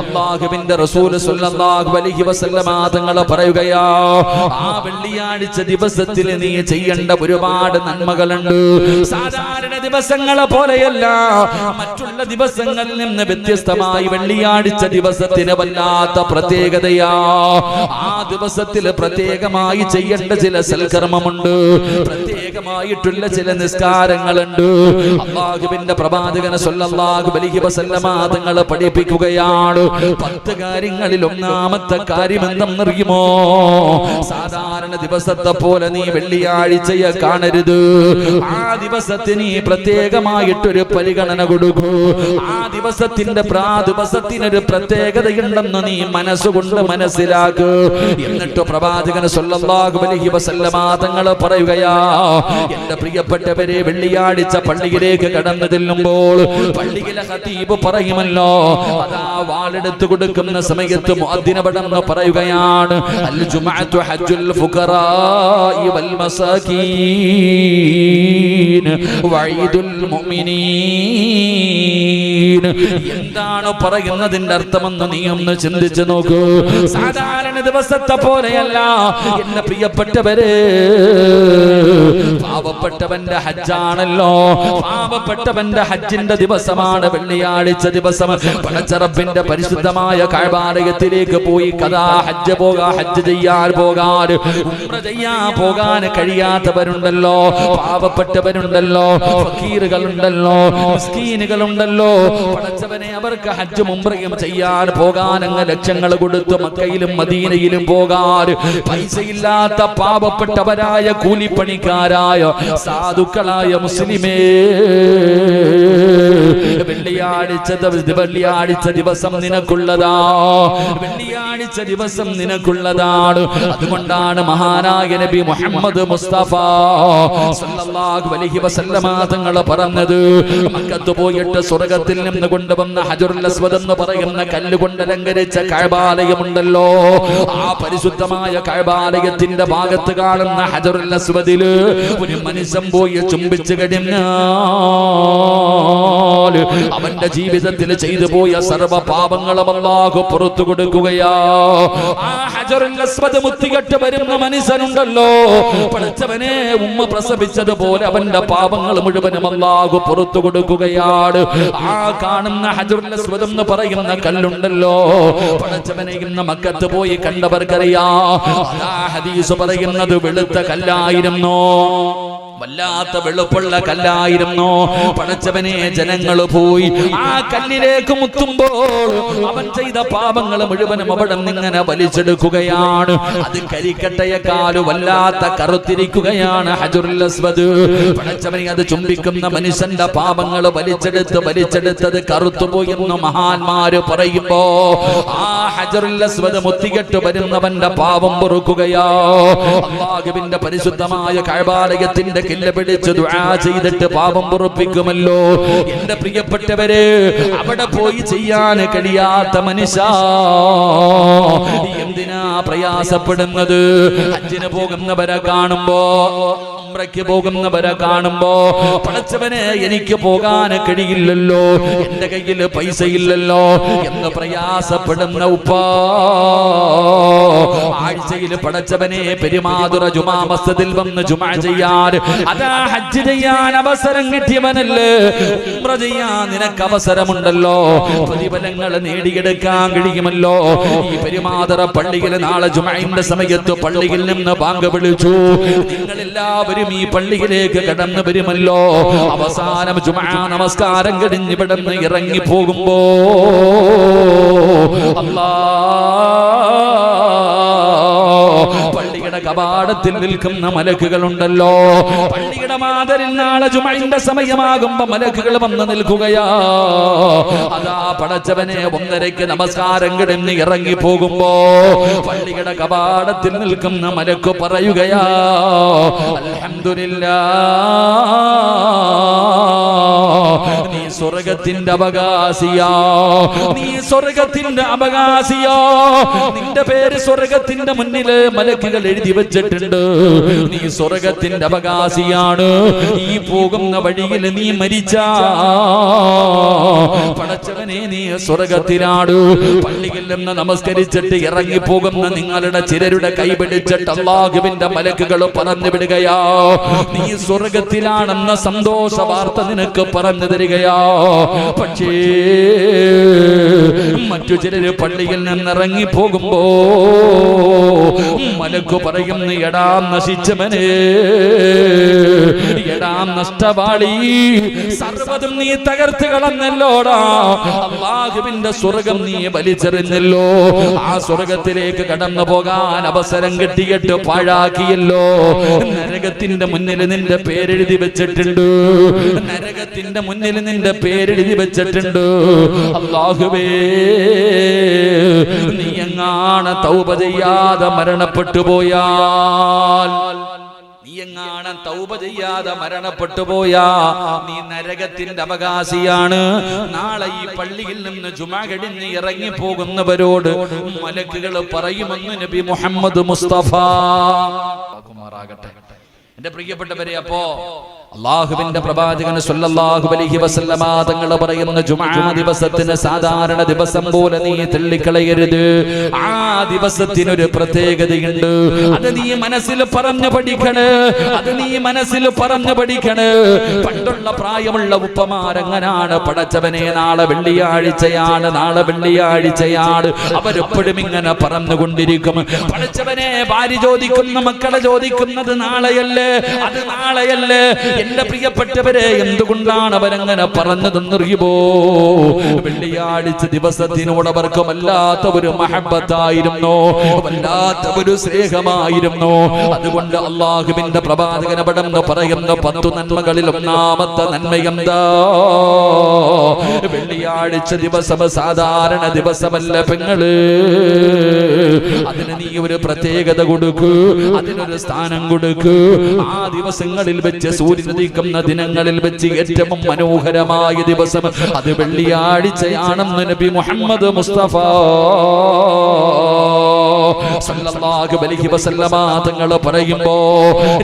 അള്ളാഹുവിന്റെ റസൂൽ സ്വല്ലല്ലാഹു അലൈഹി വസല്ലമ തങ്ങൾ പറയുകയാ ആ വെള്ളിയാഴ്ച ദിവസത്തിൽ നീ ചെയ്യേണ്ട ഒരുപാട് നന്മകളുണ്ട്. സാധാരണ ദിവസങ്ങളെ പോലെയല്ല മറ്റുള്ള ദിവസങ്ങളിൽ നിന്ന് വ്യത്യസ്തമായി വെള്ളിയാഴ്ച ദിവസത്തിന് വല്ലാത്ത പ്രത്യേകതയാ. ആ ദിവസത്തിൽ പ്രത്യേകമായി ചെയ്യേണ്ട ചില സൽക്കർമ്മമുണ്ട്. പ്രത്യേകമായിട്ടുള്ള ചില നിസ്കാരങ്ങളുണ്ട്. പ്രവാചകന സ്വല്ലല്ലാഹു അലൈഹി വസല്ലമ അതുങ്ങളെ പഠിപ്പിക്കുകയാണ്. പത്ത് കാര്യങ്ങളിൽ ഒന്നാമത്തെ കാര്യം എന്തെന്നറിയുമോ? സാധാരണ ദിവസത്തെ പോലെ നീ വെള്ളിയാഴ്ചയെ കാണരുത്. ആ ദിവസത്തിന് പ്രത്യേകമായിട്ടൊരു പരിഗണന കൊടുക്കൂ. ആ ദിവസത്തിന്റെ പ്രാ ദിവസത്തിനൊരു പ്രത്യേകതയുണ്ടെന്ന് നീ മനസ്സുകൊണ്ട് മനസ്സിലാക്കൂ. എന്നിട്ട് പ്രവാചകൻ സ്വല്ലല്ലാഹു അലൈഹി വസല്ലമ അതുങ്ങളെ പറയുകയാ എന്റെ പ്രിയപ്പെട്ടവരെ വെള്ളിയാഴ്ച പള്ളിയിലേക്ക് കടന്നു ചെല്ലുമ്പോൾ പള്ളിയിലെ ഹതീബ് പറയുമല്ലോ അതാ വാളെടുത്ത് കൊടുക്കുന്ന സമയത്ത് മുഅദ്ദിനപടന്ന് പറയുകയാണ് അൽ ജുമഅത്തു ഹജ്ജുൽ ഫുഖറാഇ വൽ മസാകീൻ വഈദുൽ മുഅ്മിനീൻ. എന്താണ് പറയുന്നതിന്റെ അർത്ഥമെന്ന് നീ ഒന്ന് ചിന്തിച്ചു നോക്കൂ. സാധാരണ ദിവസത്തെ പോലെയല്ല എന്റെ പ്രിയപ്പെട്ടവരെ പാവപ്പെട്ടവന്റെ ഹജ്ജാണല്ലോ. പാവപ്പെട്ടവന്റെ ഹജ്ജിന്റെ ദിവസമാണ് വെള്ളിയാഴ്ച ദിവസം. പടച്ചറപ്പിന്റെ പരിശുദ്ധമായ കാഴ്വാലയത്തിലേക്ക് പോയി കഥാ ഹജ്ജ് പോകാ ഹജ്ജ് ചെയ്യാൻ പോകാൻ. ഉംറ ചെയ്യാൻ പോകാൻ കഴിയാത്തവരുണ്ടല്ലോ. പാവപ്പെട്ടവരുണ്ടല്ലോ. ഫക്കീറുകളുണ്ടല്ലോ. മിസ്കീനുകളുണ്ടല്ലോ. പടച്ചവനെ അവർക്ക് ഹജ്ജ് മുംറയും ചെയ്യാൻ പോകാൻ അങ്ങ് ലക്ഷങ്ങൾ കൊടുത്ത് മക്കയിലും മദീനയിലും പോകാൻ. പൈസയില്ലാത്ത പാവപ്പെട്ടവരായ കൂലിപ്പണിക്കാരായ സാധുക്കളായ മുസ്ലിമേ. വെള്ളിയാഴ്ച വെള്ളിയാഴ്ച ദിവസം നിനക്കുള്ളതാ. വെള്ളിയാഴ്ച ദിവസം നിനക്കുള്ളതാണ് അതുകൊണ്ടാണ് മഹാനായ നബി മുഹമ്മദ് മുസ്തഫ സല്ലല്ലാഹു അലൈഹി വസല്ലമ തങ്ങൾ പറഞ്ഞത്. മക്കത്ത് പോയിട്ട് സ്വർഗത്തിൽ നിന്ന് കൊണ്ടുവന്ന ഹജറുൽ അസ്വദ് എന്ന് പറയുന്ന കല്ലുകൊണ്ട് അലങ്കരിച്ച കഴബാലയമുണ്ടല്ലോ ആ പരിശുദ്ധമായ കഴബാലയത്തിന്റെ ഭാഗത്ത് കാണുന്ന ഹജറുൽ അസ്വദിൽ ഒരു മനുഷ്യൻ പോയി ചുംബിച്ചു കഴിഞ്ഞാൽ അവന്റെ ജീവിതത്തിൽ ചെയ്തു പോയ സർവ പാപങ്ങളും അള്ളാഹു പുറത്തു കൊടുക്കുകയാ. മുത്തികെട്ട് വരുന്ന മനുഷ്യനുണ്ടല്ലോ. പഠിച്ചവനെ ഉമ്മ പ്രസവിച്ചതുപോലെ അവന്റെ പാപങ്ങൾ മുഴുവനും അള്ളാഹു പുറത്തു കൊടുക്കുകയാണ്. ആ കാണുന്ന ഹജറുൽ അസ്വദ് എന്ന് പറയുന്ന കല്ലുണ്ടല്ലോ. പഠിച്ചവനെ ഇന്ന് മക്കത്ത് പോയി കണ്ടവർക്കറിയാ. ഹദീസ് പറയുന്നത് വെളുത്ത കല്ലായിരുന്നു. の വല്ലാത്ത വെളുപ്പുള്ള കല്ലായിരുന്നു? പടച്ചവനെ ജനങ്ങൾ പോയി. ആ കല്ലിലേക്ക് മുത്തുമ്പോൾ അവൻ ചെയ്ത പാപങ്ങൾ മുഴുവനും അവിടെ നിങ്ങനെ വലിച്ചെടുക്കുകയാണ്. അത് കരിക്കട്ടയെക്കാൽ വല്ലാത്ത കറുത്തിരിക്കുകയാണ് ഹജുറുൽ അസ്വദ്. അത് ചുംബിക്കുന്ന മനുഷ്യന്റെ പാപങ്ങൾ വലിച്ചെടുത്ത് വലിച്ചെടുത്തത് കറുത്തുപോയി എന്ന് മഹാന്മാര് പറയുമ്പോ ആ ഹജറുൽ അസ്വദ് മുത്തികെട്ട് വരുന്നവന്റെ പാപം പൊറുക്കുകയോ. പരിശുദ്ധമായ കഴബാലയത്തിന്റെ കില്ല പിടിച്ച് ദുആ ചെയ്തിട്ട് പാപം പൊറുപ്പിക്കുമല്ലോ. എന്റെ പ്രിയപ്പെട്ടവരെ അവിടെ പോയി ചെയ്യാൻ കഴിയാത്ത മനുഷ്യ. എന്തിനാ പ്രയാസപ്പെടുന്നത്? അച്ഛന് പോകുന്നവരെ കാണുമ്പോ ഉംറയ്ക്ക് പോകുന്നവരെ കാണുമ്പോ പടച്ചവനെ എനിക്ക് പോകാൻ കഴിയില്ലല്ലോ. എന്റെ കയ്യിൽ പൈസ ഇല്ലല്ലോ എന്ന് പ്രയാസപ്പെടുന്ന ഉപ്പാ. ആഴ്ചയിൽ പടച്ചവനെ പെരുമാതുറ ജുമാ മസ്ജിദിൽ വന്ന് ജുമാ ചെയ്യാൻ. അതാ ഹജ്ജ് ചെയ്യാൻ അവസരം കിട്ടിയവനല്ലേ. ഉംറ ചെയ്യാൻ നിനക്ക് അവസരമുണ്ടല്ലോ. പ്രതിഫലങ്ങൾ നേടിയെടുക്കാൻ കഴിയുമല്ലോ. ഈ പെരുമാതുറ പള്ളിയിൽ നാളെ ജുമാന്റെ സമയത്ത് പള്ളിയിൽ നിന്ന് ബാങ്ക് വിളിച്ചു. നിങ്ങൾ എല്ലാവരും ഈ പള്ളിയിലേക്ക് കടന്നു വരുമല്ലോ. അവസാനം ജുമാ നമസ്കാരം കഴിഞ്ഞ് ഇവിടുന്ന് ഇറങ്ങി പോകുമ്പോ അല്ലാ കവാടത്തിൽ നിൽക്കുന്ന മലക്കുകളുണ്ടല്ലോ. പള്ളിയുടെ മാതരിൽ നാളെ ജുമൈന്റെ സമയമാകുമ്പോ മലക്കുകൾ വന്ന് നിൽക്കുകയാ. അതാ പടച്ചവനെ ഒന്നരയ്ക്ക് നമസ്കാരം കിടന്ന് ഇറങ്ങി പോകുമ്പോ പള്ളിയുടെ കവാടത്തിൽ നിൽക്കുന്ന മലക്ക് പറയുകയാ അൽഹംദുലില്ലാ. നീ സ്വർഗത്തിന്റെ അവകാശിയാ. നീ സ്വർഗത്തിന്റെ അവകാശിയാ. നിന്റെ പേര് സ്വർഗത്തിന്റെ മുന്നിൽ മലക്കുകൾ എഴുതി വെച്ചിട്ടുണ്ട്. നീ സ്വർഗത്തിന്റെ അവകാശിയാണ്. ഈ പോകുന്ന വഴിയിൽ നീ മരിച്ച. പടച്ചവനെ നീ സ്വർഗത്തിനാട് പള്ളിയിൽ നിന്ന് നമസ്കരിച്ചിട്ട് ഇറങ്ങി പോകുന്ന നിങ്ങളുടെ ചിലരുടെ കൈപിടിച്ചിട്ട് അള്ളാഹുവിന്റെ മലക്കുകൾ പറഞ്ഞു വിടുകയാ. നീ സ്വർഗത്തിലാണെന്ന സന്തോഷ വാർത്ത നിനക്ക് പറഞ്ഞു തരികയാ? പക്ഷേ മറ്റു ചിലര് പള്ളിയിൽ നിന്നിറങ്ങി പോകുമ്പോ മലക്കു പറയുന്നു എടാ നശിച്ചവനെ എടാ നഷ്ടപാളി സർവതും നീ തകർത്ത് കളഞ്ഞല്ലോടാ. അള്ളാഹുവിന്റെ സ്വർഗം നീ വലിച്ചെറിഞ്ഞല്ലോ. ആ സ്വർഗത്തിലേക്ക് കടന്നു പോകാൻ അവസരം കിട്ടിയിട്ട് പാഴാക്കിയല്ലോ. നരകത്തിന്റെ മുന്നിൽ നിന്റെ പേരെഴുതി വെച്ചിട്ടുണ്ട്. നരകത്തിന്റെ മുന്നിൽ നിന്റെ പേരെഴുതി വെച്ചിട്ടുണ്ട്. അള്ളാഹുവേ നീ എങ്ങാണ് തൗപ ചെയ്യാതെ മരണപ്പെട്ടു പോയാൽ? നീ തൗപ ചെയ്യാതെ മരണപ്പെട്ടു പോയാ? നീ നരകത്തിന്റെ അവകാശിയാണ്. നാളെ ഈ പള്ളിയിൽ നിന്ന് ജുമാ കഴിഞ്ഞ് ഇറങ്ങി പോകുന്നവരോട് മലക്കുകൾ പറയുമെന്ന് നബി മുഹമ്മദ് മുസ്തഫ. എന്റെ പ്രിയപ്പെട്ടവരെ അപ്പോ അള്ളാഹുവിന്റെ പ്രവാചകൻ സല്ലല്ലാഹു അലൈഹി വസല്ലമ തങ്ങൾ പറയുന്ന ജുമാ ദിവസത്തിന് സാധാരണ ദിവസം പോലെ നീ തള്ളിക്കളയരുത്. ആ ദിവസത്തിനൊരു പ്രത്യേകതയുണ്ട്. അത് നീ മനസ്സിൽ പറഞ്ഞു പഠിക്കണ്. അത് നീ മനസ്സിൽ പറഞ്ഞു പഠിക്കണ്. പണ്ടുള്ള പ്രായമുള്ള ഉപ്പമാരങ്ങനാണ് പടച്ചവനെ നാളെ വെള്ളിയാഴ്ചയാണ് നാളെ വെള്ളിയാഴ്ചയാണ്. അവരെപ്പോഴും ഇങ്ങനെ പറഞ്ഞുകൊണ്ടിരിക്കും. പടച്ചവനെ ഭാര്യ ചോദിക്കുന്ന മക്കളെ ചോദിക്കുന്നത് നാളെയല്ലേ? അത് നാളെയല്ലേ? എന്റെ പ്രിയപ്പെട്ടവരെ എന്തുകൊണ്ടാണ് അവരങ്ങനെ പറഞ്ഞതെന്നറിയുമോ? വെള്ളിയാഴ്ച ദിവസത്തിനോട് അവർക്ക് വല്ലാത്ത ഒരു മഹബത്തായിരുന്നു? വല്ലാത്ത ഒരു സ്നേഹമായിരുന്നു? അതുകൊണ്ട് അള്ളാഹുവിന്റെ പ്രവാചകന പടന്ന് പറയുന്ന പത്തു നന്മകളിൽ ഒന്നാമത്തെ നന്മയെന്താ വെള്ളിയാഴ്ച ദിവസം സാധാരണ ദിവസമല്ല പെങ്ങൾ. അതിന് നീ ഒരു പ്രത്യേകത കൊടുക്കൂ അതിനൊരു സ്ഥാനം കൊടുക്കൂ. ആ ദിവസങ്ങളിൽ വെച്ച് സൂര്യൻ ഉദിക്കുന്ന ദിനങ്ങളിൽ വെച്ച് ഏറ്റവും മനോഹരമായ ദിവസം അത് വെള്ളിയാഴ്ചയാണെന്ന് നബി മുഹമ്മദ് മുസ്തഫ. സല്ലല്ലാഹു അലൈഹി വസല്ലമ തങ്ങൾ പറയുമ്പോ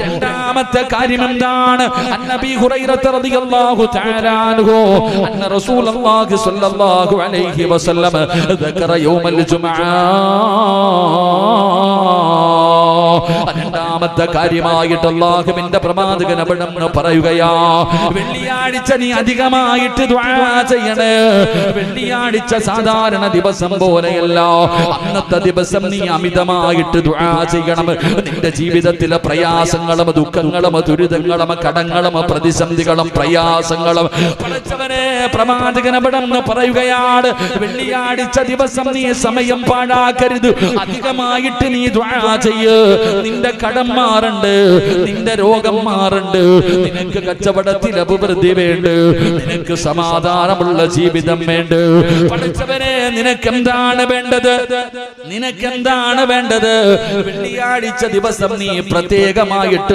രണ്ടാമത്തെ കാര്യം എന്താണ് അന്നബി ഹുറൈറത്ത് റളിയല്ലാഹു തആല അൻഹു അന്ന റസൂലുള്ളാഹി സ്വല്ലല്ലാഹു അലൈഹി വസല്ലം ذكر يوم الجمعه രണ്ടാമത്തെ കാര്യമായിട്ട് അള്ളാഹുവിന്റെ പ്രവാചകൻ അവിടെന്ന് പറയുകയാ വെള്ളിയാഴ്ച നീ അധികമായിട്ട് ദുആ ചെയ്യണേ വെള്ളിയാഴ്ച സാധാരണ ദിവസം പോലെയല്ല അന്നത്തെ ദിവസം നീ അമിതമായിട്ട് ദുആ ചെയ്യണം. നിന്റെ ജീവിതത്തിലെ പ്രയാസങ്ങളും ദുഃഖങ്ങളും ദുരിതങ്ങളും കടങ്ങളും പ്രതിസന്ധികളും പ്രയാസങ്ങളും. പഠിച്ചവനെ പ്രവാചകൻ അവിടെന്ന് പറയുകയാണ്. വെള്ളിയാഴ്ച ദിവസം നീ സമയം പാഴാക്കരുത്. അധികമായിട്ട് നീ ചെയ്യ്. നിന്റെ കടം മാറണ്ട്. നിന്റെ രോഗം മാറണ്ട്. നിനക്ക് കച്ചവടത്തിൽ അഭിവൃദ്ധി വേണ്ട. നിനക്ക് സമാധാനമുള്ള ജീവിതം വേണ്ട. പഠിച്ചവനെ നിനക്ക് എന്താണ് വേണ്ടത്? നിനക്ക് എന്താണ് വേണ്ടത്. വെള്ളിയാഴ്ച ദിവസം നീ പ്രത്യേകമായിട്ട്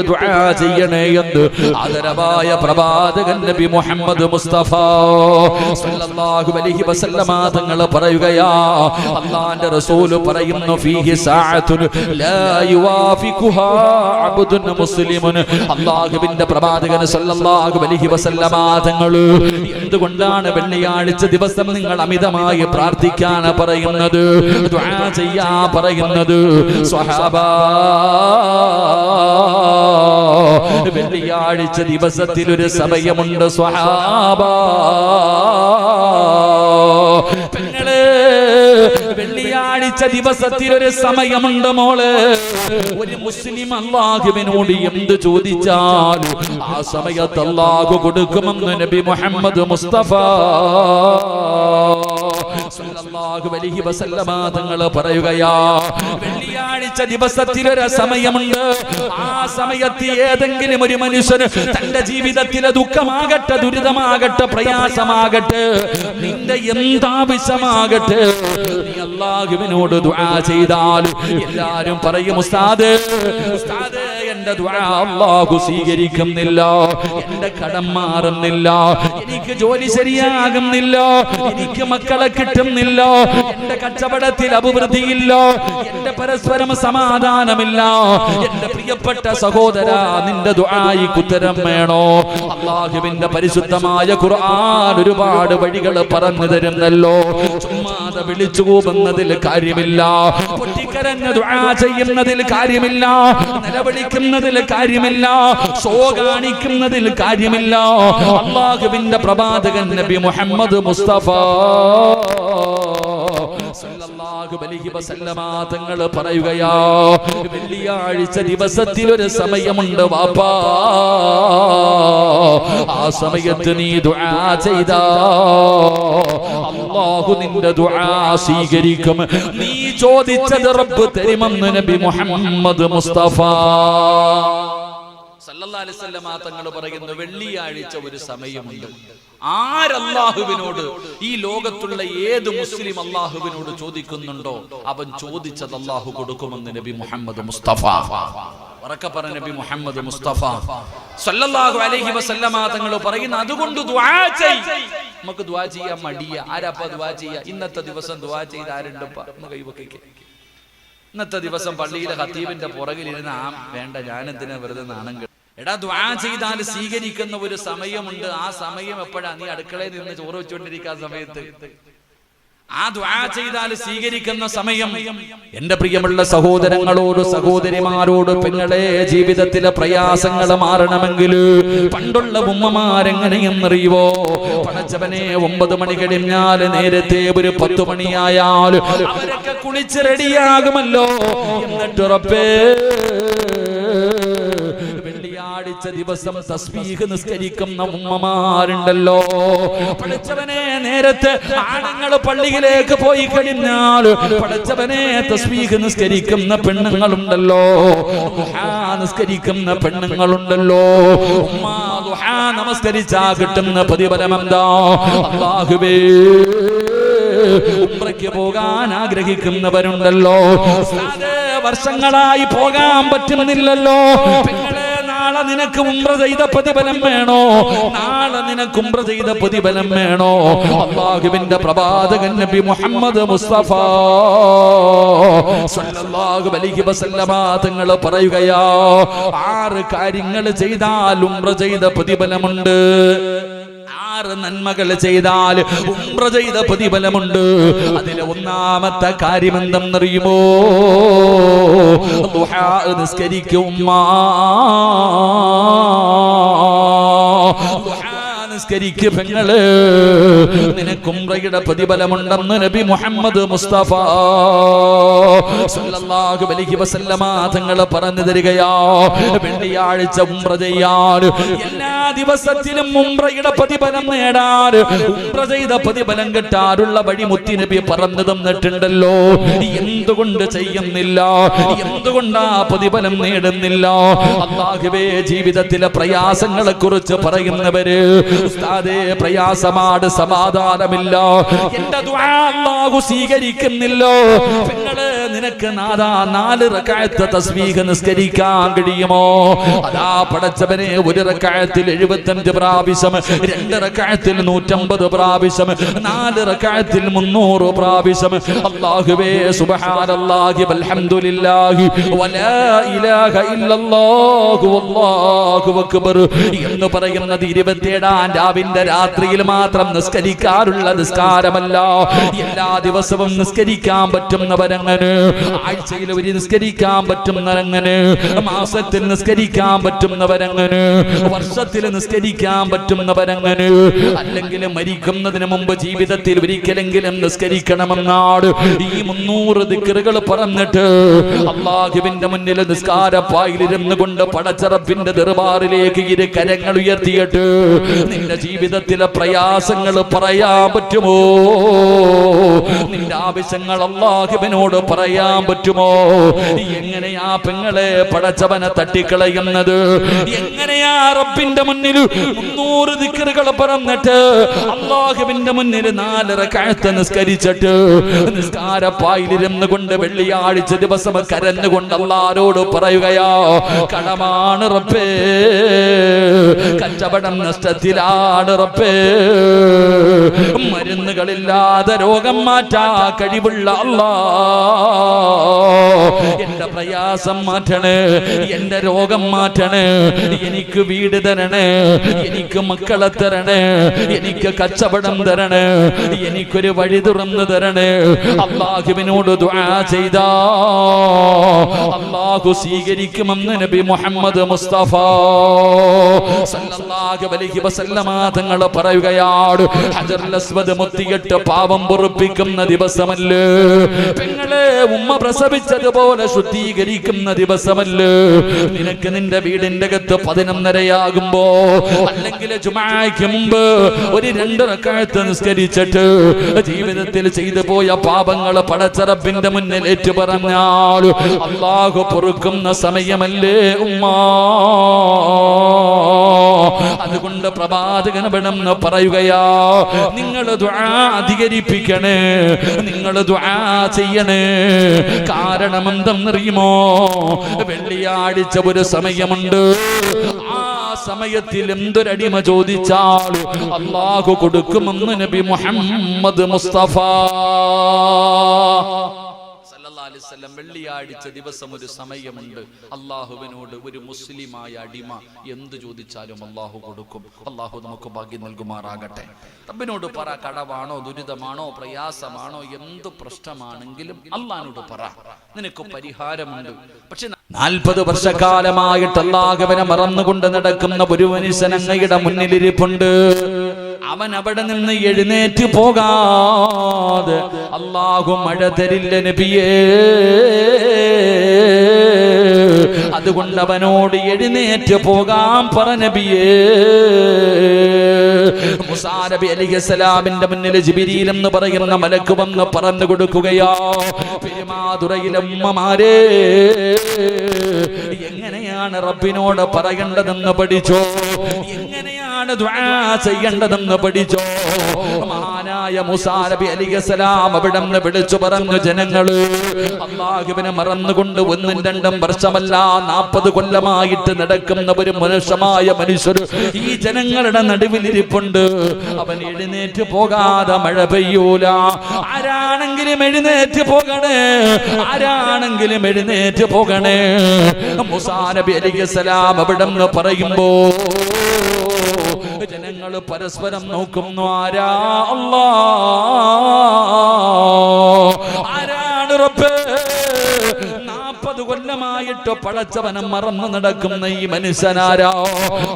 ചെയ്യണേ എന്ന് ആദരവായ പ്രവാചകൻ നബി മുഹമ്മദ് മുസ്തഫ സല്ലല്ലാഹു അലൈഹി വസല്ലമ തങ്ങൾ പറയുകയാ അള്ളാന്റെ റസൂൽ പറയുന്നു ഫീഹി സഅത്തുൻ ലാ യുവാഫിഖുഹാ അബ്ദുൻ മുസ്ലിമുൻ. അല്ലാഹുവിന്റെ പ്രവാചകൻ സല്ലല്ലാഹു അലൈഹി വസല്ലമ തങ്ങൾ എന്തുകൊണ്ടാണ് വെള്ളിയാഴ്ച ദിവസം നിങ്ങൾ അമിതമായി പ്രാർത്ഥിക്കാൻ പറയുന്നത്? ദുആ ചെയ്യാ പറയുന്നത് സ്വഹാബ വെള്ളിയാഴ്ച ദിവസത്തിൽ ഒരു സമയമുണ്ട് സ്വഹാബ. പെങ്ങളെ വെള്ളിയാഴ്ച ദിവസത്തിൽ ഒരു സമയമുണ്ട് മോൾ. ഒരു മുസ്ലിം അള്ളാഹുവിനോട് എന്ത് ചോദിച്ചാലും ആ സമയത്ത് അള്ളാഹു കൊടുക്കുമെന്ന് നബി മുഹമ്മദ് മുസ്തഫ. വെള്ളിയാഴ്ച ദിവസത്തിൽ ഒരു സമയമുണ്ട്. ആ സമയത്ത് ഏതെങ്കിലും ഒരു മനുഷ്യന് തന്റെ ജീവിതത്തിലെ ദുഃഖമാകട്ടെ ദുരിതമാകട്ടെ പ്രയാസമാകട്ടെ നിന്റെ എന്താവശ്യമാകട്ടെ നീ അള്ളാഹുവിനോട് ദുആ ചെയ്താൽ എല്ലാരും പറയും ഉസ്താദ് എന്റെ ദുആ അള്ളാഹു സ്വീകരിക്കുന്നില്ല എന്റെ കടം മാറുന്നില്ല എനിക്ക് ജോലി ശരിയാകുന്നില്ല. എനിക്ക് മക്കളെ കിട്ടുന്നില്ല. എന്റെ കച്ചവടത്തിൽ അഭിവൃദ്ധിയില്ല. എന്റെ പരസ്പരം സമാധാനമില്ല. എന്റെ പ്രിയപ്പെട്ട സഹോദര നിന്റെ ദുആയി കുത്തരം വേണോ? അള്ളാഹുവിന്റെ പരിശുദ്ധമായ ഖുർആൻ ഒരുപാട് വഴികൾ പറഞ്ഞു തരുന്നല്ലോ. ചുമ്മാതെ വിളിച്ചു കൂവുന്നതിൽ കാര്യമില്ല. പൊട്ടിക്കരഞ്ഞ ദുആ ചെയ്യുന്നതിൽ കാര്യമില്ല. നിലവിളിക്കുന്നതിൽ കാര്യമില്ല. ഷോ കാണിക്കുന്നതിൽ കാര്യമില്ല. അള്ളാഹുവിന്റെ പ്രവാചകൻ നബി മുഹമ്മദ് മുസ്തഫ. തങ്ങൾ പറയുകയാ വെള്ളിയാഴ്ച ദിവസത്തിൽ ഒരു സമയമുണ്ട് വാപ്പാ. ആ സമയത്ത് നീ ദുആ ചെയ്താ. അള്ളാഹു നിന്റെ ദുആ സ്വീകരിക്കും. നീ ചോദിച്ചത് റബ്ബ് തരുമെന്ന് നബി മുഹമ്മദ് മുസ്തഫ. സല്ലല്ലാഹു അലൈഹി വസല്ലമ തങ്ങൾ പറയുന്നു വെള്ളിയാഴ്ച ഒരു സമയമുണ്ട്. ആരല്ലാഹുവിനോട് ഈ ലോകത്തുള്ള ഏത് മുസ്ലിം അള്ളാഹുവിനോട് ചോദിക്കുന്നുണ്ടോ? അവൻ ചോദിച്ചത് അല്ലാഹു കൊടുക്കുമെന്ന് നബി മുഹമ്മദ് മുസ്തഫ. പറഞ്ഞ നബി മുഹമ്മദ് മുസ്തഫ. സല്ലല്ലാഹു അലൈഹി വസല്ലമ തങ്ങൾ പറയുന്നു അതുകൊണ്ട് ദുആ ചെയ്. നമുക്ക് ദുആ ചെയ്യാൻ മടിയ. ആരാപ്പ ദുആ ചെയ്യ? ഇന്നത്തെ ദിവസം ദുആ ചെയ്ത് ആരുണ്ടപ്പ ഒന്ന് കൈവക്കിക്ക് ഇന്നത്തെ ദിവസം പള്ളിയിലെ ഹത്തീബിന്റെ പുറകിലിരുന്ന് ആ വേണ്ട ഞാനെന്തിനാ വെറുതെ നാണം എടാ ദ്വാ ചെയ്താൽ സ്വീകരിക്കുന്ന ഒരു സമയമുണ്ട്. ആ സമയം എപ്പോഴാ? നീ അടുക്കളയിൽ നിന്ന് ചോറ് വെച്ചുകൊണ്ടിരിക്കുന്ന സമയത്ത്. ആ ദ്വാ ചെയ്താൽ സ്വീകരിക്കുന്ന സമയം. എന്റെ പ്രിയമുള്ള സഹോദരങ്ങളോട് സഹോദരിമാരോട് പെങ്ങളെ ജീവിതത്തിലെ പ്രയാസങ്ങൾ മാറണമെങ്കിൽ പണ്ടുള്ള ഉമ്മമാരെങ്ങനെയെന്നറിയുവോ പടച്ചവനെ ഒമ്പത് മണി കഴിഞ്ഞാൽ നേരത്തെ ഒരു പത്ത് മണിയായാൽ അവരൊക്കെ കുളിച്ച് റെഡിയാകുമല്ലോ. എന്നിട്ട് വെള്ളിയാഴ്ച ദിവസം തസ്ബീഹ് നിസ്കരിക്കുന്ന ഉമ്മമാരുണ്ടല്ലോ. പഠിച്ചവനെ നേരത്തെ ആണുങ്ങൾ പള്ളിയിലേക്ക് പോയി കഴിഞ്ഞാൽ പഠിച്ചവനെ തസ്ബീഹ് നിസ്കരിക്കുന്ന പെണ്ണുങ്ങളുണ്ടല്ലോ. നിസ്കരിക്കുന്ന പെണ്ണുങ്ങളുണ്ടല്ലോ. നമസ്കരിച്ചാ കിട്ടുന്ന പ്രതിഫലം എന്താ? അള്ളാഹുവേ ഉംറയ്ക്ക് പോകാൻ ആഗ്രഹിക്കുന്നവരുണ്ടല്ലോ. വർഷങ്ങളായി പോകാൻ പറ്റുന്നില്ലല്ലോ. നിനക്ക് ഉംറ ചെയ്ത പ്രതിഫലം വേണോ? നാളെ നിനക്ക് ഉംറ ചെയ്ത പ്രതിഫലം വേണോ? അള്ളാഹുവിന്റെ പ്രവാചകൻ നബി മുഹമ്മദ് മുസ്തഫ സല്ലല്ലാഹു അലൈഹി വസല്ലമ തങ്ങൾ പറയുകയാ ആറ് കാര്യങ്ങൾ ചെയ്താൽ ഉംറ ചെയ്ത പ്രതിഫലമുണ്ട്. ആറ് നന്മകൾ ചെയ്താൽ ഉംറ ചെയ്ത പ്രതിഫലമുണ്ട്. അതിലെ ഒന്നാമത്തെ കാര്യം എന്തെന്നറിയുമോ? നിസ്കരിക്കും നിസ്കരിക്ക് പെങ്ങൾ നിനക്ക് ഉംറയുടെ പ്രതിഫലമുണ്ടെന്ന് നബി മുഹമ്മദ് മുസ്തഫ സല്ലല്ലാഹു പറഞ്ഞു തരികയാ വെള്ളിയാഴ്ച ഉംറ ചെയ്യാൻ എല്ലാ ദിവസത്തിലും ഉംറയുടെ പ്രതിഫലം നേടാൻ ഉംറ ചെയ്ത പ്രതിഫലം കിട്ടാറുള്ള വഴി മുത്തി നബി പറഞ്ഞു തന്നിട്ടുണ്ടല്ലോ. എന്തുകൊണ്ട് ചെയ്യുന്നില്ല? എന്തുകൊണ്ടാ പ്രതിഫലം നേടുന്നില്ല? അള്ളാഹുവേ ജീവിതത്തിലെ പ്രയാസങ്ങളെ കുറിച്ച് പറയുന്നവര് ഉസ്താദേ പ്രയാസമാണ് സമാധാനമില്ല. എന്റെ അല്ലാഹു സ്വീകരിക്കുന്നില്ലോ. പെങ്ങൾ നിനക്ക് നാദാ നാല് റക്അത്ത് തസ്ബീഹ് നിസ്കരിക്കാൻ കഴിയുമോ? അതാ പടച്ചവനെ ഒരു റക്അത്തിൽ 75 പ്രാവശ്യം രണ്ട് റക്അത്തിൽ 150 പ്രാവശ്യം നാല് റക്അത്തിൽ 300 പ്രാവശ്യം. അല്ലാഹുവേ സുബ്ഹാനല്ലാഹി വൽഹംദുലില്ലാഹി വലാ ഇലാഹ ഇല്ലല്ലാഹു വല്ലാഹു അക്ബർ എന്ന് പറയുന്നത് ഇരുപത്തിയേഴാം രാവിന്റെ രാത്രിയിൽ മാത്രം നിസ്കരിക്കാറുള്ള നിസ്കാരമല്ല. എല്ലാ ദിവസവും നിസ്കരിക്കാൻ പറ്റുന്നവരങ്ങനെ ആഴ്ചയിൽ ഒരു നിസ്കരിക്കാൻ പറ്റുന്നവരങ്ങനെ മാസത്തിൽ നിസ്കരിക്കാൻ പറ്റുന്നവരങ്ങനെ വർഷത്തിൽ നിസ്കരിക്കാൻ പറ്റുന്നവരങ്ങനെ അല്ലെങ്കിൽ മരിക്കുന്നതിന് മുമ്പ് ജീവിതത്തിൽ ഒരിക്കലെങ്കിലും നിസ്കരിക്കണമെന്നാണ് ഈ മുന്നൂറ് ദിക്കറുകൾ പറഞ്ഞിട്ട് അള്ളാഹുവിന്റെ മുന്നിൽ നിസ്കാരപ്പായിലിരുന്നു കൊണ്ട് പടച്ചറപ്പിന്റെ ദർബാറിലേക്ക് ഇരു കരങ്ങൾ ഉയർത്തിയിട്ട് നിന്റെ ജീവിതത്തിലെ പ്രയാസങ്ങൾ പറയാൻ പറ്റുമോ? നിന്റെ ആവശ്യങ്ങൾ അള്ളാഹുബിനോട് പറയാൻ പറ്റുമോ? എങ്ങനെയാ പെങ്ങളെ പടച്ചവനെ തട്ടിക്കളയുന്നത്? എങ്ങനെയാ റബ്ബിന്റെ മുന്നിൽ മുന്നൂറ് ദിക്കറുകൾ പറന്നിട്ട് അള്ളാഹുബിന്റെ മുന്നിൽ നാലര കഴുത്ത് നിസ്കരിച്ചിട്ട് നിസ്കാരപ്പായിലിരുന്ന് കൊണ്ട് വെള്ളിയാഴ്ച ദിവസം കരഞ്ഞുകൊണ്ട് അള്ളാരോട് പറയുകയാ കടമാണ് റബ്ബേ കച്ചവടം നഷ്ടത്തിലാണ് റബ്ബേ മരുന്നുകളില്ലാതെ രോഗം മാറ്റാ കഴിവുള്ള എന്റെ പ്രയാസം മാറ്റണേ എന്റെ രോഗം മാറ്റണേ എനിക്ക് വീട് തരണേ എനിക്ക് മക്കളെ തരണേ എനിക്ക് കച്ചവടം തരണേ എനിക്കൊരു വഴി തുറന്നു തരണേ. അള്ളാഹുവിനോട് ദുആ ചെയ്താ. അള്ളാഹു സ്വീകരിക്കുമെന്ന് നബി മുഹമ്മദ് മുസ്തഫ സല്ലല്ലാഹു അലൈഹി വസല്ലമ തങ്ങൾ പറയുകയാണ്. ഹജറുൽ അസ്വദ് മുത്തിയിട്ട് പാപം പൊറുപ്പിക്കുന്ന ദിവസമല്ലേ? പെങ്ങളെ ഉമ്മ പ്രസവിച്ചതുപോലെ ശുദ്ധീകരിക്കുന്ന ദിവസമല്ലേ? നിനക്ക് നിന്റെ വീടിന്റെ അകത്ത് പതിനൊന്നരയാകുമ്പോ അല്ലെങ്കിൽ ജുമാക്ക് മുമ്പ് ഒരു രണ്ട് റക്കാഴത്ത് നിസ്കരിച്ചിട്ട് ജീവിതത്തിൽ ചെയ്തു പോയ പാപങ്ങൾ പടച്ചറപ്പിന്റെ മുന്നിൽ ഏറ്റു പറഞ്ഞാൽ അള്ളാഹു പൊറുക്കുന്ന സമയമല്ലേ ഉമ്മ? അതുകൊണ്ട് പ്രഭാതകൻ വേണമെന്ന് പറയുകയാ നിങ്ങൾ അധികരിപ്പിക്കണേ നിങ്ങൾ ചെയ്യണേ. കാരണം എന്തെന്നറിയുമോ വെള്ളിയാഴ്ച ഒരു സമയമുണ്ട്. ആ സമയത്തിൽ എന്തൊരടിമ ചോദിച്ചാൽ അള്ളാഹു കൊടുക്കുമെന്ന് നബി മുഹമ്മദ് മുസ്തഫ. വസല്ലം വെള്ളിയാഴ്ച ദിവസം ഒരു സമയമുണ്ട്. അള്ളാഹുവിനോട് ഒരു മുസ്ലിമായ അടിമ എന്ത് ചോദിച്ചാലും അള്ളാഹു കൊടുക്കും. അള്ളാഹു നമുക്ക് ഭാഗ്യം നൽകുമാറാകട്ടെ. റബ്ബിനോട് പറ കടവാണോ ദുരിതമാണോ പ്രയാസമാണോ എന്ത് പ്രശ്നമാണെങ്കിലും അള്ളഹാനോട് പറ. നിനക്ക് പരിഹാരമുണ്ട്. പക്ഷെ നാൽപ്പത് വർഷക്കാലമായിട്ട് അള്ളാഹുവിനെ മറന്നുകൊണ്ട് നടക്കുന്ന ഒരു മനുഷ്യൻ അങ്ങയുടെ മുന്നിലിരിപ്പുണ്ട്. അവൻ അവിടെ നിന്ന് എഴുന്നേറ്റ് പോകാതെ അള്ളാഹു മഴ തരില്ല നബിയേ. അതുകൊണ്ട് അവനോട് എഴുന്നേറ്റ് പോകാൻ പറ നബിയേ. മുസാ നബി അലിഹസലാമിന്റെ മുന്നിൽ ജിബിരിയിൽ എന്ന് പറയുന്ന മലക്ക് വന്ന് പറഞ്ഞു കൊടുക്കുകയോ പെരുമാതുറയിലമ്മമാരെ എങ്ങനെയാണ് റബ്ബിനോട് പറയേണ്ടതെന്ന് പഠിച്ചോ? എങ്ങനെയാണ് ദുആ ചെയ്യേണ്ടതെന്ന് പഠിച്ചോ? മഹാനായ മുസാരബി അലിഗസലാം അവിടെ നിന്ന് വിളിച്ചു പറഞ്ഞു ജനങ്ങൾ അള്ളാഹുവിനെ മറന്നുകൊണ്ട് ഒന്നും രണ്ടും വർഷമല്ല നാൽപ്പത് കൊല്ലമായിട്ട് നടക്കുന്ന ഒരു മനുഷ്യമായ മനുഷ്യർ ഈ ജനങ്ങളുടെ നടുവിലിരിപ്പുണ്ട് അവൻ എഴുന്നേറ്റ് പോകാതെ മഴ പെയ്യൂല. ആരാണെങ്കിലും എഴുന്നേറ്റ് പോകണേ ആരാണെങ്കിലും എഴുന്നേറ്റ് പോകണേ. മുസാരബി നബി അലിഹസലാം അവിടെ നിന്ന് പറയുമ്പോ ജനങ്ങൾ പരസ്പരം നോക്കുന്നു. ആരാ അല്ലാ ആരാണ് റബ്ബേ? കൊല്ലമായിട്ട് പടച്ചവനം മറന്നു നടക്കുന്ന ഈ മനുഷ്യനാരോ?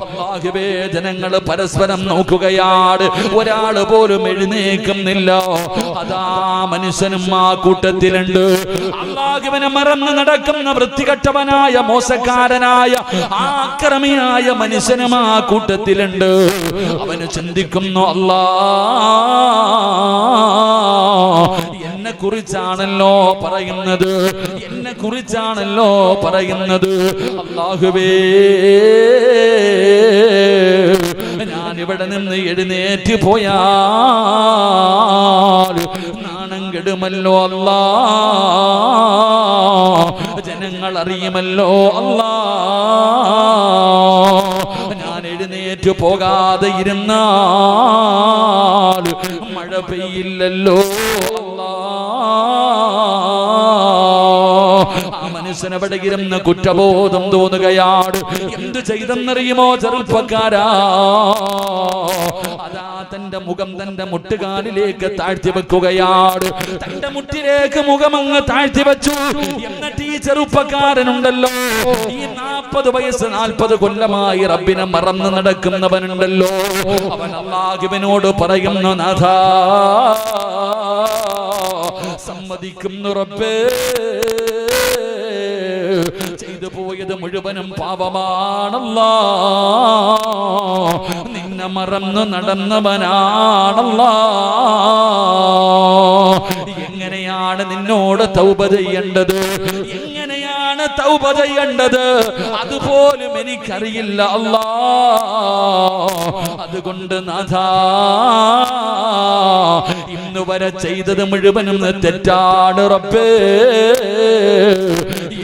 അള്ളാഹുവേ ജനങ്ങൾ പരസ്പരം നോക്കുകയാണ്. ഒരാൾ പോലും എഴുന്നേക്കുന്നില്ല അതാ മനുഷ്യനും ആ കൂട്ടത്തിലുണ്ട്. അള്ളാഹുവിനെ മറന്നു നടക്കുന്ന വൃത്തികെട്ടവനായ മോശക്കാരനായ ആക്രമിയായ മനുഷ്യനും ആ കൂട്ടത്തിലുണ്ട്. അവന് ചിന്തിക്കുന്നു അല്ലാ എന്നെ കുറിച്ചാണല്ലോ പറയുന്നത്. കുറിച്ചാണല്ലോ പറയുന്നത്. അള്ളാഹുവേ ഞാൻ ഇവിടെ നിന്ന് എഴുന്നേറ്റ് പോയാൽ നാണം കെടുമല്ലോ അല്ലാ. ജനങ്ങൾ അറിയുമല്ലോ അല്ലാ. ഞാൻ എഴുന്നേറ്റ് പോകാതെ ഇരുന്നാൽ മഴ പെയ്യില്ലല്ലോ അല്ലാ. ആ മനുഷ്യനവിടെ ഇരുന്ന് കുറ്റബോധം തോന്നുകയാണ് എന്ത് ചെയ്തെന്നറിയുമോ ചെറുപ്പക്കാരാ? അതാ തന്റെ മുഖം തന്റെ മുട്ടുകാലിലേക്ക് താഴ്ത്തി വെക്കുകയാണ് തന്റെ മുട്ടിലേക്ക് മുഖം അങ്ങ് താഴ്ത്തി വെച്ചു. എന്നിട്ട് ഈ ചെറുപ്പക്കാരനുണ്ടല്ലോ. ഈ നാൽപ്പത് വയസ്സ് നാൽപ്പത് കൊല്ലമായി റബ്ബിനെ മറന്നു നടക്കുന്നവനുണ്ടല്ലോ. അവൻ അള്ളാഹുവിനോട് പറയുന്നു നാഥാ സമ്മതിക്കുന്നു റബ്ബേ. ചെയ്തു പോയത് മുഴുവനും പാപമാണല്ലോ. നിന്നെ മറന്നു നടന്നവനാണല്ലോ. എങ്ങനെയാ എങ്ങനെയാണ് നിന്നോട് തൗപ ചെയ്യേണ്ടത്? തൗബ ചെയ്യേണ്ടത്? അതുപോലും എനിക്കറിയില്ല അല്ലാ. അതുകൊണ്ട് നാഥാ ഇന്ന് വരെ ചെയ്തത് മുഴുവനും തെറ്റാണ് റബ്ബേ.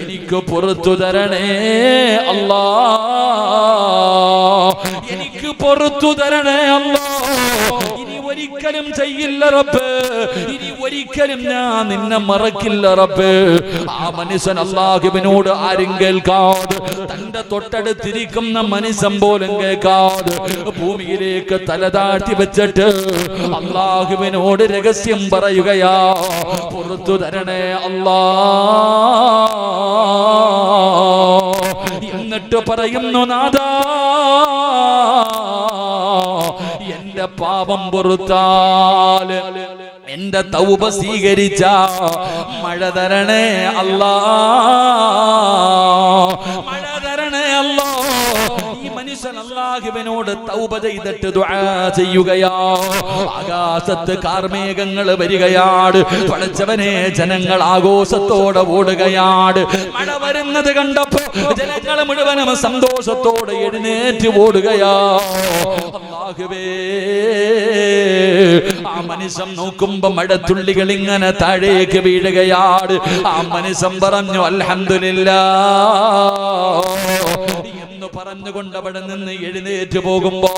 എനിക്ക് പുറത്തു തരണേ അല്ലാ. എനിക്ക് പുറത്തു തരണേ അല്ലാ. ഇനി ഒരിക്കലും ചെയ്യില്ല റബ്ബ്. ഇനി ഒരിക്കലും ഞാൻ നിന്നെ മറക്കില്ല റബ്ബ്. ആ മനുഷ്യൻ അള്ളാഹുവിനോട് ആരും കേൾക്കാതെ തന്റെ തൊട്ടടുത്തിരിക്കുന്ന മനുഷ്യൻ പോലും കേൾക്കാതെ ഭൂമിയിലേക്ക് തല താഴ്ത്തി വെച്ചിട്ട് അള്ളാഹുവിനോട് രഹസ്യം പറയുകയാ പുറത്തു തരണേ അള്ളാ. എന്നിട്ട് പറയുന്നു നാദാ എന്റെ പാപം പൊറുത്താൽ എന്റെ തൗബ സ്വീകരിച്ച മഴ തരണേ അല്ലാ. മഴ തരണേ അല്ലാ. ഈ മനുഷ്യൻ അള്ളാഹുവിനോട് തൗബ ചെയ്തിട്ട് ചെയ്യുകയാ. ആകാശത്ത് കാർമേഘങ്ങൾ വരികയാണ് പടച്ചവനെ ജനങ്ങൾ ആഘോഷത്തോടെ ഓടുകയാണ് മഴ വരുന്നത് കണ്ടപ്പോ ജനങ്ങൾ മുഴുവനും സന്തോഷത്തോടെ എഴുന്നേറ്റ് ഓടുകയാ. അള്ളാഹുവേ ആ മനുഷ്യൻ നോക്കുമ്പോ മഴത്തുള്ളികൾ ഇങ്ങനെ താഴേക്ക് വീഴുകയാണ്. ആ മനുഷ്യൻ പറഞ്ഞു അൽഹംദുലില്ലാ. എന്ന് പറഞ്ഞുകൊണ്ട് അവിടെ നിന്ന് എഴുന്നേറ്റ് പോകുമ്പോ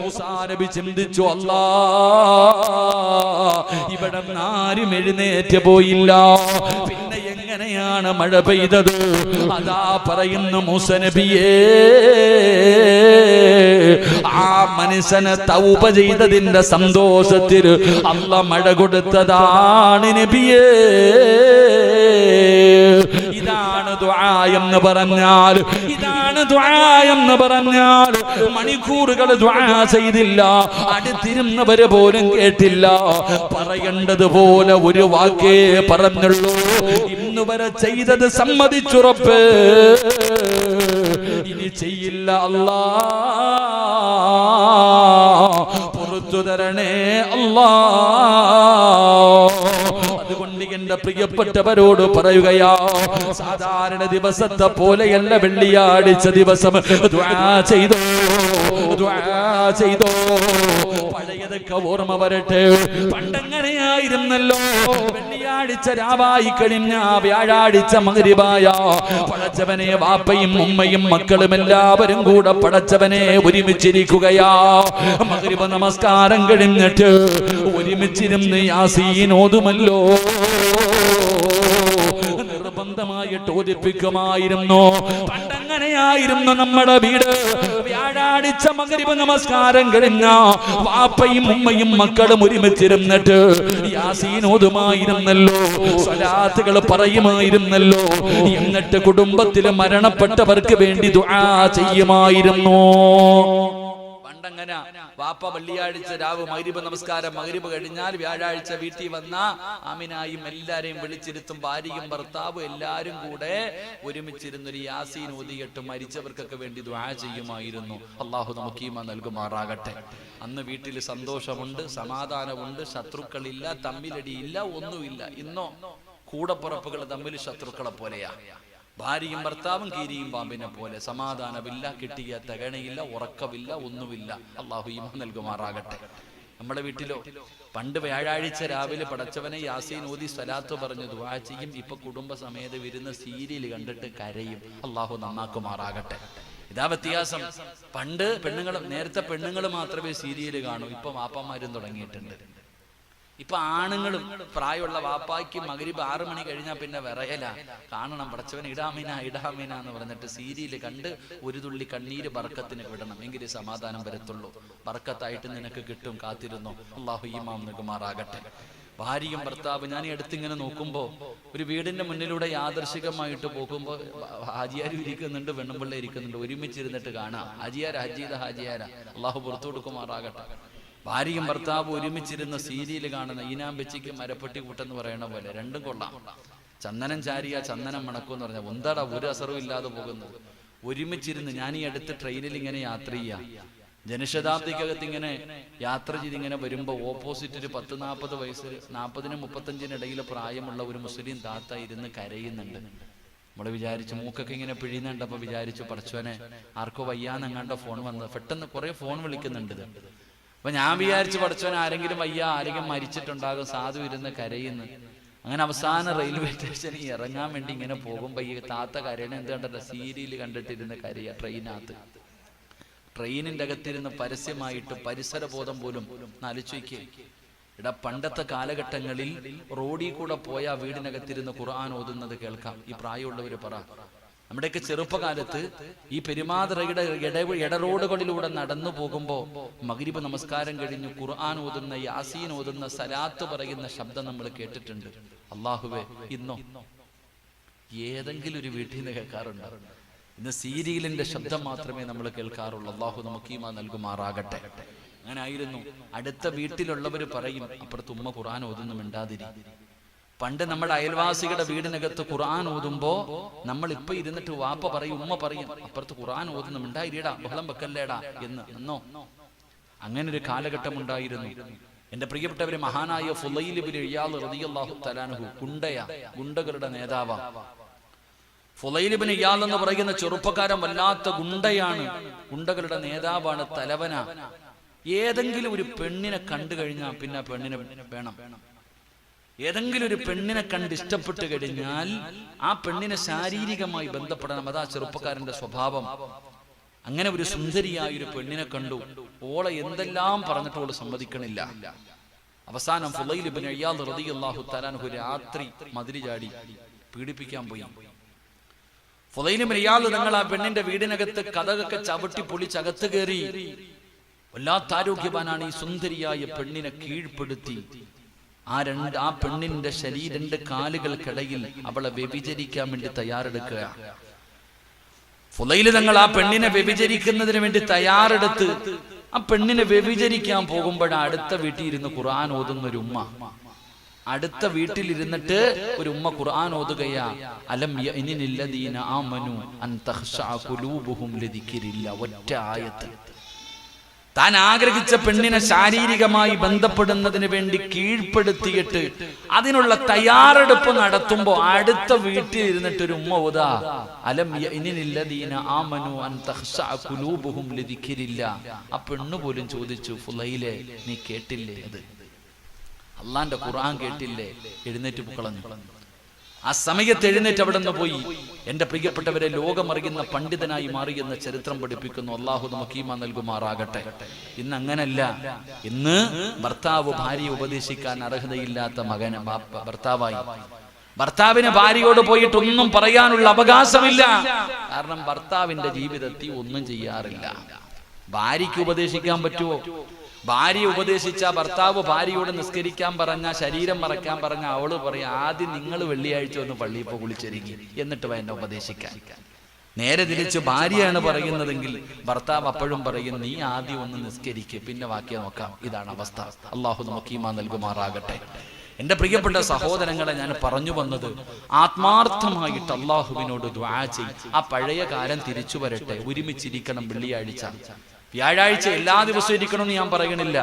മുസാരബി ചിന്തിച്ചു അല്ല ഇവിടെ ആരും എഴുന്നേറ്റ് പോയില്ല. പിന്നെ എങ്ങനെയാണ് മഴ പെയ്തത്? അതാ പറയുന്നു മൂസനബിയേ ആ മനുഷ്യന് തൗപ ചെയ്തതിന്റെ സന്തോഷത്തിൽ അല്ല മഴ കൊടുത്തതാണ് നബിയേ. ഇതാണ് എന്ന് പറഞ്ഞാൽ ഇതാണ് എന്ന് പറഞ്ഞാൽ മണിക്കൂറുകൾ ചെയ്തില്ല അടുത്തിരുന്നവര് പോലും കേട്ടില്ല. പറയേണ്ടത് പോലെ ഒരു വാക്കേ പറഞ്ഞുള്ളൂ. ഇന്നുവരെ ചെയ്തത് സമ്മതിച്ചുറപ്പ് ഇനി ചെയ്യില്ല അല്ലാ. പുറത്തു തരണേ അല്ലാ. എന്റെ പ്രിയപ്പെട്ടവരോട് പറയുകയാ സാധാരണ ദിവസത്തെ പോലെയല്ല വെള്ളിയാഴ്ച ദിവസം. ചെയ്തോ ചെയ്തോ. പഴയതൊക്കെ ഓർമ്മ വരട്ടെ. പണ്ടങ്ങനെയായിരുന്നല്ലോ. വെള്ളിയാഴ്ച രാവായി കഴിഞ്ഞ വ്യാഴാഴ്ച മകരിവായ പടച്ചവനെ വാപ്പയും ഉമ്മയും മക്കളും എല്ലാവരും കൂടെ പടച്ചവനെ ഒരുമിച്ചിരിക്കുകയാ. മകരിവ നമസ്കാരം കഴിഞ്ഞിട്ട് ഒരുമിച്ചിരുന്ന് യാസീൻ ഓതുമല്ലോ നിർബന്ധമായിട്ട് ഓദിപ്പിക്കുമായിരുന്നു പണ്ടങ്ങനെയായിരുന്നു നമ്മുടെ വീട്. വ്യാഴാഴ്ച മകരിവ് നമസ്കാരം കഴിഞ്ഞ വാപ്പയും ഉമ്മയും മക്കളും ഒരുമിച്ചിരുന്നിട്ട് യാസീനോതുമായിരുന്നല്ലോ സ്വലാത്തുകൾ പറയുമായിരുന്നല്ലോ. എന്നിട്ട് കുടുംബത്തിലെ മരണപ്പെട്ടവർക്ക് വേണ്ടി ദുആ ചെയ്യുമായിരുന്നു. പണ്ടങ്ങനെ വാപ്പ വെള്ളിയാഴ്ച രാവ് മകരിബ് നമസ്കാരം മകരിബ് കഴിഞ്ഞാൽ വ്യാഴാഴ്ച വീട്ടിൽ വന്ന അമിനായും എല്ലാരെയും വിളിച്ചിരുത്തും ഭാര്യയും ഭർത്താവും എല്ലാരും കൂടെ ഒരുമിച്ചിരുന്നൊരു യാസീൻ ഊതിയിട്ട് മരിച്ചവർക്കൊക്കെ വേണ്ടി ദ്വാ ചെയ്യുമായിരുന്നു. അള്ളാഹു നമുക്ക് നൽകുമാറാകട്ടെ. അന്ന് വീട്ടിൽ സന്തോഷമുണ്ട് സമാധാനമുണ്ട് ശത്രുക്കളില്ല തമ്മിലടിയില്ല ഒന്നുമില്ല. ഇന്നോ കൂടപ്പുറപ്പുകൾ തമ്മിൽ ശത്രുക്കളെ പോലെയാ. ഭാര്യയും ഭർത്താവും കീരിയും പാമ്പിനെ പോലെ സമാധാനമില്ല കിട്ടിയ തകണയില്ല ഉറക്കമില്ല ഒന്നുമില്ല. അള്ളാഹു ഈമ നൽകുമാറാകട്ടെ. നമ്മുടെ വീട്ടിലോ പണ്ട് വ്യാഴാഴ്ച രാവിലെ പടച്ചവനെ യാസീൻ ഓതി സ്വലാത്ത് പറഞ്ഞു ദുആ ചെയ്യും. ഇപ്പൊ കുടുംബസമേത വരുന്ന സീരിയൽ കണ്ടിട്ട് കരയും. അള്ളാഹു നന്നാക്കുമാറാകട്ടെ. ഇതാ വ്യത്യാസം. പണ്ട് പെണ്ണുങ്ങൾ നേരത്തെ പെണ്ണുങ്ങൾ മാത്രമേ സീരിയൽ കാണൂ. ഇപ്പൊ വാപ്പന്മാരും തുടങ്ങിയിട്ടുണ്ട്. ഇപ്പൊ ആണുങ്ങളും പ്രായമുള്ള വാപ്പായ്ക്ക് മകരിബ് ആറു മണി കഴിഞ്ഞാൽ പിന്നെ വിറയല. കാണണം പടച്ചവൻ ഇടാമിന ഇടാമിന എന്ന് പറഞ്ഞിട്ട് സീരിയൽ കണ്ട് ഒരു തുള്ളി കണ്ണീര് ബർക്കത്തിന് വിടണം. എങ്കിലേ സമാധാനം വരത്തുള്ളൂ. ബർക്കത്തായിട്ട് നിനക്ക് കിട്ടും കാത്തിരുന്നു. അള്ളാഹു ഈമാം നികുമാറാകട്ടെ ഭാര്യയും ഭർത്താവ് ഞാൻ ഈ നോക്കുമ്പോൾ നോക്കുമ്പോ ഒരു വീടിന്റെ മുന്നിലൂടെ യാദർശികമായിട്ട് പോകുമ്പോൾ ഹാജിയാരും ഇരിക്കുന്നുണ്ട് വെണ്ണുമ്പിള്ള ഇരിക്കുന്നുണ്ട്. ഒരുമിച്ചിരുന്നിട്ട് കാണാം. ഹാജിയാര ഹജീത ഹാജിയാര. അള്ളാഹു പുറത്തു കൊടുക്കുമാറാകട്ടെ. ഭാര്യയും ഭർത്താവും ഒരുമിച്ചിരുന്ന സീരിയൽ കാണുന്ന ഈനാം വെച്ചിക്ക് മരപ്പെട്ടി കൂട്ടെന്ന് പറയണ പോലെ രണ്ടും കൊള്ളാം. ചന്ദനം ചാരിയ ചന്ദനം മണക്കും എന്ന് പറഞ്ഞാൽ ഒന്താടാ ഒരു അസറും ഇല്ലാതെ പോകുന്നത്? ഒരുമിച്ചിരുന്ന് ഞാൻ ഈ അടുത്ത് ട്രെയിനിൽ ഇങ്ങനെ യാത്ര ചെയ്യാം. ജനശതാബ്ദിക്കകത്ത് ഇങ്ങനെ യാത്ര ചെയ്ത് ഇങ്ങനെ വരുമ്പോൾ ഓപ്പോസിറ്റ് ഒരു പത്ത് നാൽപ്പത് വയസ്സ് നാൽപ്പതിനും മുപ്പത്തഞ്ചിനും ഇടയിൽ പ്രായമുള്ള ഒരു മുസ്ലിം താത്ത ഇരുന്ന് കരയുന്നുണ്ട്. നമ്മൾ വിചാരിച്ചു മൂക്കൊക്കെ ഇങ്ങനെ പിഴിയുന്നുണ്ടപ്പോൾ വിചാരിച്ചു പഠിച്ചവനെ ആർക്കോ വയ്യാന്നെങ്ങാണ്ടോ ഫോൺ വന്നത് പെട്ടെന്ന് കുറേ ഫോൺ വിളിക്കുന്നുണ്ട് അപ്പൊ ഞാൻ വിചാരിച്ചു പഠിച്ചവൻ ആരെങ്കിലും വയ്യ ആരെങ്കിലും മരിച്ചിട്ടുണ്ടാകും സാധു ഇരുന്ന് കരയുന്നു. അങ്ങനെ അവസാന റെയിൽവേ സ്റ്റേഷനിൽ ഇറങ്ങാൻ വേണ്ടി ഇങ്ങനെ പോകുമ്പോ ഈ താത്ത കരയണ എന്ത് കണ്ടല്ലോ സീരിയൽ കണ്ടിട്ടിരുന്ന് കരയ ട്രെയിനകത്ത്. ട്രെയിനിന്റെ അകത്തിരുന്ന് പരസ്യമായിട്ട് പരിസരബോധം പോലും നാലിച്ചോയ്ക്ക് ഇടാ പണ്ടത്തെ കാലഘട്ടങ്ങളിൽ റോഡിൽ കൂടെ പോയ വീടിനകത്തിരുന്ന് ഖുർആൻ ഓതുന്നത് കേൾക്കാം. ഈ പ്രായമുള്ളവര് പറ. നമ്മുടെയൊക്കെ ചെറുപ്പകാലത്ത് ഈ പെരുമാതറയുടെ ഇട ഇടറോഡുകളിലൂടെ നടന്നു പോകുമ്പോൾ മഗ്രിബ് നമസ്കാരം കഴിഞ്ഞ് ഖുർആൻ ഓതുന്ന യാസീൻ ഓതുന്ന സലാത്ത് പറയുന്ന ശബ്ദം നമ്മൾ കേട്ടിട്ടുണ്ട്. അള്ളാഹുവേ ഇന്നോ? ഏതെങ്കിലും ഒരു വീട്ടിൽ നിന്ന് കേൾക്കാറുണ്ട്? ഇന്ന് സീരിയലിന്റെ ശബ്ദം മാത്രമേ നമ്മൾ കേൾക്കാറുള്ളൂ. അള്ളാഹു നമുക്ക് നൽകുമാറാകട്ടെ. അങ്ങനെ ആയിരുന്നു അടുത്ത വീട്ടിലുള്ളവർ പറയും അപ്പുറത്ത് ഉമ്മ ഖുർആൻ ഓതുന്നു മിണ്ടാതിരി. പണ്ട് നമ്മുടെ അയൽവാസികളുടെ വീടിനകത്ത് ഖുർആൻ ഓതുമ്പോ നമ്മൾ ഇപ്പൊ ഇരുന്നിട്ട് വാപ്പ പറയും ഉമ്മ പറയും അപ്പുറത്ത് ഖുർആൻ ഓതുന്നു മിണ്ടായിരിടാ ബഹളം വെക്കല്ലേടാ എന്ന് എന്നോ അങ്ങനെ ഒരു കാലഘട്ടം ഉണ്ടായിരുന്നു എന്റെ പ്രിയപ്പെട്ടവര് മഹാനായ ഫുലൈലിബിൻ ഇയാൾ റളിയല്ലാഹു തലാനുഹു ഗുണ്ടയ ഗുണ്ടകളുടെ നേതാവ. ഫുലൈലിബിൻ ഇയാൾ എന്ന് പറയുന്ന ചെറുപ്പക്കാരൻ വല്ലാത്ത ഗുണ്ടയാണ്. ഗുണ്ടകളുടെ നേതാവാണ് തലവന. ഏതെങ്കിലും ഒരു പെണ്ണിനെ കണ്ടു കഴിഞ്ഞാൽ പിന്നെ ആ പെണ്ണിനെ വേണം. ഏതെങ്കിലും ഒരു പെണ്ണിനെ കണ്ട് ഇഷ്ടപ്പെട്ട് കഴിഞ്ഞാൽ ആ പെണ്ണിനെ ശാരീരികമായി ബന്ധപ്പെടണം. അതാ ചെറുപ്പക്കാരന്റെ സ്വഭാവം. അങ്ങനെ ഒരു സുന്ദരിയായ ഒരു പെണ്ണിനെ കണ്ടു. ഓളെ എന്തെല്ലാം പറഞ്ഞിട്ട് ഓൾ സമ്മതിക്കണില്ല. അവസാനം ഫുലൈലിബിൻ അയ്യാൽ റളിയല്ലാഹു തആലാഹു രാത്രി മതിരി ചാടി പീഡിപ്പിക്കാൻ പോയി. ഫുലൈലിബിൻ അയ്യാൽ നിങ്ങൾ ആ പെണ്ണിന്റെ വീടിനകത്ത് കഥകൊക്കെ ചവിട്ടി പൊളിച്ചകത്ത് കയറി. വല്ലാത്ത ആരോഗ്യവാനാണ് ഈ സുന്ദരിയായ പെണ്ണിനെ കീഴ്പ്പെടുത്തി. ആ രണ്ട് ആ പെണ്ണിന്റെ ശരീ രണ്ട് കാലുകൾക്കിടയിൽ അവളെ വ്യഭിചരിക്കാൻ വേണ്ടി തയ്യാറെടുക്കുക. ഫുലയിൽ തങ്ങൾ ആ പെണ്ണിനെ വ്യഭിചരിക്കുന്നതിന് വേണ്ടി തയ്യാറെടുത്ത് ആ പെണ്ണിനെ വ്യഭിചരിക്കാൻ പോകുമ്പോഴാണ് അടുത്ത വീട്ടിൽ ഇരുന്ന് ഖുർആൻ ഓതുന്ന ഒരു ഉമ്മ. അടുത്ത വീട്ടിൽ ഇരുന്നിട്ട് ഒരു ഉമ്മ ഖുർആൻ ഓതുകയാ. അലം അൻ ഖുലൂബുഹും ലിദിക്രില്ല ഒറ്റ ആയത്ത്. താൻ ആഗ്രഹിച്ച പെണ്ണിനെ ശാരീരികമായി ബന്ധപ്പെടുന്നതിന് വേണ്ടി കീഴ്പ്പെടുത്തിയിട്ട് അതിനുള്ള തയ്യാറെടുപ്പ് നടത്തുമ്പോ അടുത്ത വീട്ടിൽ ഇരുന്നിട്ട് ഒരു ഉമ്മ ഉദാ അലം ആമനു അൻ ലിദിക്രില്ല ആ പെണ്ണു പോലും ചോദിച്ചു ഫുലൈലെ നീ കേട്ടില്ലേ അത്? അള്ളാന്റെ ഖുർആൻ കേട്ടില്ലേ? എഴുന്നേറ്റ് കളഞ്ഞു ആ സമയത്ത് എഴുന്നേറ്റ് അവിടെ നിന്ന് പോയി. എന്റെ പ്രിയപ്പെട്ടവരെ ലോകമറിയുന്ന പണ്ഡിതനായി മാറിയെന്ന ചരിത്രം പഠിപ്പിക്കുന്നു. അള്ളാഹു നമുക്കീമ നൽകുമാറാകട്ടെ. ഇന്ന് അങ്ങനല്ല. ഇന്ന് ഭർത്താവ് ഭാര്യയെ ഉപദേശിക്കാൻ അർഹതയില്ലാത്ത മകൻ ഭർത്താവായി. ഭർത്താവിന് ഭാര്യയോട് പോയിട്ടൊന്നും പറയാനുള്ള അവകാശമില്ല. കാരണം ഭർത്താവിന്റെ ജീവിതത്തിൽ ഒന്നും ചെയ്യാറില്ല. ഭാര്യയ്ക്ക് ഉപദേശിക്കാൻ പറ്റുമോ? ഭാര്യ ഉപദേശിച്ച ഭർത്താവ് ഭാര്യയോട് നിസ്കരിക്കാൻ പറഞ്ഞ ശരീരം മറക്കാൻ പറഞ്ഞ അവൾ പറയാം ആദ്യം നിങ്ങൾ വെള്ളിയാഴ്ച ഒന്ന് പള്ളിയിൽ പോ കുളിച്ചൊരുങ്ങി. എന്നിട്ട് വേണ്ട ഉപദേശിക്കാൻ. നേരെ തിരിച്ച് ഭാര്യയാണ് പറയുന്നതെങ്കിൽ ഭർത്താവ് അപ്പോഴും പറയും നീ ആദ്യം ഒന്ന് നിസ്കരിക്ക് പിന്നെ ബാക്കി നോക്കാം. ഇതാണ് അവസ്ഥ. അള്ളാഹു നമുക്കീമ നൽകുമാറാകട്ടെ. എന്റെ പ്രിയപ്പെട്ട സഹോദരങ്ങളെ ഞാൻ പറഞ്ഞു വന്നത് ആത്മാർത്ഥമായിട്ട് അള്ളാഹുവിനോട് ദ്വാ ആ പഴയ കാലം തിരിച്ചു വരട്ടെ. ഒരുമിച്ചിരിക്കണം വെള്ളിയാഴ്ച. വ്യാഴാഴ്ച എല്ലാ ദിവസവും ഇരിക്കണമെന്ന് ഞാൻ പറയണില്ല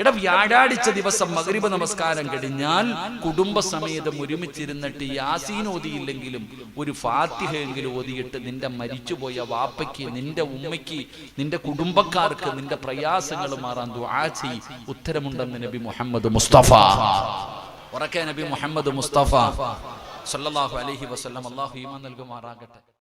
ഇട വ്യാഴാഴ്ച ദിവസം മകരീബ നമസ്കാരം കഴിഞ്ഞാൽ കുടുംബസമേതം ഒരുമിച്ചിരുന്നിട്ട് യാസീൻ ഓതിയില്ലെങ്കിലും ഒരു ഫാത്തിഹയെങ്കിലും ഓതിയിട്ട് നിന്റെ മരിച്ചുപോയ വാപ്പയ്ക്ക് നിന്റെ ഉമ്മയ്ക്ക് നിന്റെ കുടുംബക്കാർക്ക് നിന്റെ പ്രയാസങ്ങൾ മാറാൻ ദുആ ചെയ് ഉത്തരമുണ്ടെന്ന് നബി മുഹമ്മദ് മുസ്തഫ. ഉറക്കെ നബി മുഹമ്മദ് മുസ്തഫ. സല്ലല്ലാഹു അലൈഹി വസല്ലം. അല്ലാഹു ഈമാൻ നൽകുമാറാകട്ടെ.